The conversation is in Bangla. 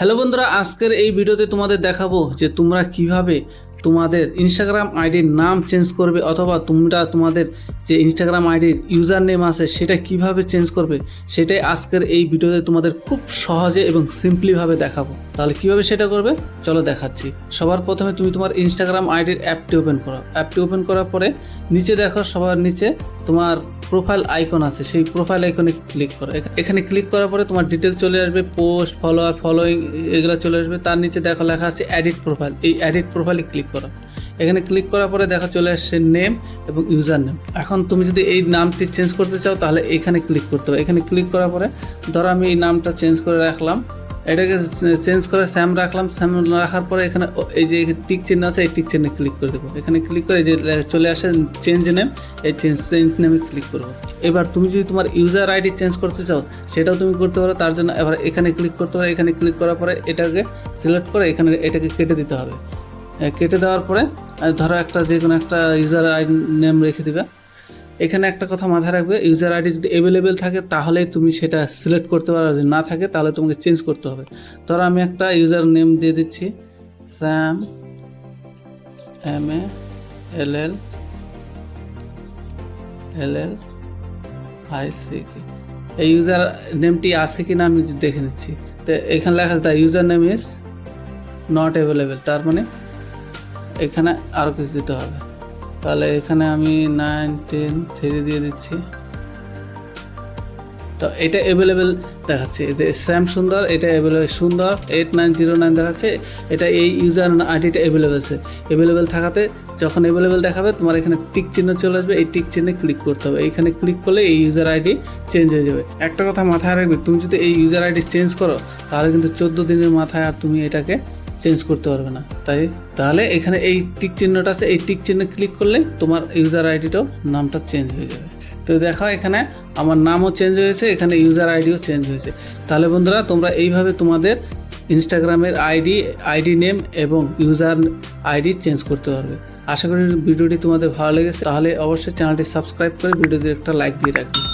হ্যালো বন্ধুরা, আজকের এই ভিডিওতে তোমাদের দেখাবো যে তোমরা কীভাবে তোমাদের ইনস্টাগ্রাম আইডির নাম চেঞ্জ করবে অথবা তোমরা তোমাদের যে ইনস্টাগ্রাম আইডির ইউজার নেম আছে সেটা কীভাবে চেঞ্জ করবে সেটাই আজকের এই ভিডিওতে তোমাদের খুব সহজে এবং সিম্পলিভাবে দেখাবো। তাহলে কীভাবে সেটা করবে? চলো দেখাচ্ছি। সবার প্রথমে তুমি তোমার ইনস্টাগ্রাম আইডির অ্যাপটি ওপেন করো। অ্যাপটি ওপেন করার পরে নিচে দেখো, সবার নিচে তোমার প্রোফাইল আইকন আছে, সেই প্রোফাইল আইকনে ক্লিক করো। এখানে ক্লিক করার পরে তোমার ডিটেল চলে আসবে পোস্ট ফলোয়ার ফলোয়িং এগুলো চলে আসবে। তার নিচে দেখো লেখা আছে এডিট প্রোফাইল এই এডিট প্রোফাইলে ক্লিক করো। এখানে ক্লিক করার পরে দেখা চলে আসছে নেম এবং ইউজার নেম এখন তুমি যদি এই নামটি চেঞ্জ করতে চাও, তাহলে এখানে ক্লিক করতে হবে। এখানে ক্লিক করার পরে, ধরো আমি এই নামটা চেঞ্জ করে রাখলাম। এটাকে চেঞ্জ করে স্যাম রাখলাম, স্যাম রাখার পরে এখানে এই যে টিক চিহ্ন আছে, এই টিক চিহ্নে ক্লিক করে দেবো। এখানে ক্লিক করে যে চলে আসে চেঞ্জ নেম এই চেঞ্জ চেঞ্জ নেমে ক্লিক করব। এবার তুমি যদি তোমার ইউজার আইডি চেঞ্জ করতে চাও, সেটাও তুমি করতে পারো। তার জন্য এবার এখানে ক্লিক করতে পারো। এখানে ক্লিক করার পরে এটাকে সিলেক্ট করে এখানে এটাকে কেটে দিতে হবে। কেটে দেওয়ার পরে ধরো একটা যে কোনো একটা ইউজার আইডি নেম রেখে দিবে। এখানে একটা কথা মাথায় রাখবে ইউজার আইডি যদি অ্যাভেলেবেল থাকে তাহলেই তুমি সেটা সিলেক্ট করতে পারো যদি না থাকে তাহলে তোমাকে চেঞ্জ করতে হবে। ধরো আমি একটা ইউজার নেম দিয়ে দিচ্ছি Sam M A L L L L I C এই ইউজার নেমটি আছে কি না আমি দেখে নিচ্ছি। তো এখানে লেখা আছে the user name is not available তার মানে এখানে আরও কিছু দিতে হবে। তাহলে এখানে আমি নাইন টেন থ্রি দিয়ে দিচ্ছি। তো এটা অ্যাভেলেবেল দেখাচ্ছে। যে স্যাম সুন্দর এটা অ্যাভেলেবেল সুন্দর এইট নাইন জিরো নাইন দেখাচ্ছে। এটা এই ইউজার আইডিটা অ্যাভেলেবেল আছে। অ্যাভেলেবেল থাকাতে যখন অ্যাভেলেবেল দেখাবে, তোমার এখানে টিক চিহ্ন চলে আসবে। এই টিক চিহ্নে ক্লিক করতে হবে। এইখানে ক্লিক করলে এই ইউজার আইডি চেঞ্জ হয়ে যাবে। একটা কথা মাথায় রাখবে, তুমি যদি এই ইউজার আইডি চেঞ্জ করো, তাহলে কিন্তু চোদ্দ দিনের মাথায় আর তুমি এটাকে চেঞ্জ করতে পারবে না। তাই তাহলে এখানে এই টিক চিহ্নটা আছে, এই টিক চিহ্নে ক্লিক করলে তোমার ইউজার আইডিটাও নামটা চেঞ্জ হয়ে যাবে। তো দেখো এখানে আমার নামও চেঞ্জ হয়েছে, এখানে ইউজার আইডিও চেঞ্জ হয়েছে। তাহলে বন্ধুরা, তোমরা এইভাবে তোমাদের ইনস্টাগ্রামের আইডি আইডি নেম এবং ইউজার আইডি চেঞ্জ করতে পারবে। আশা করি ভিডিওটি তোমাদের ভালো লেগেছে, তাহলে অবশ্যই চ্যানেলটি সাবস্ক্রাইব করে ভিডিওতে একটা লাইক দিয়ে রাখবে।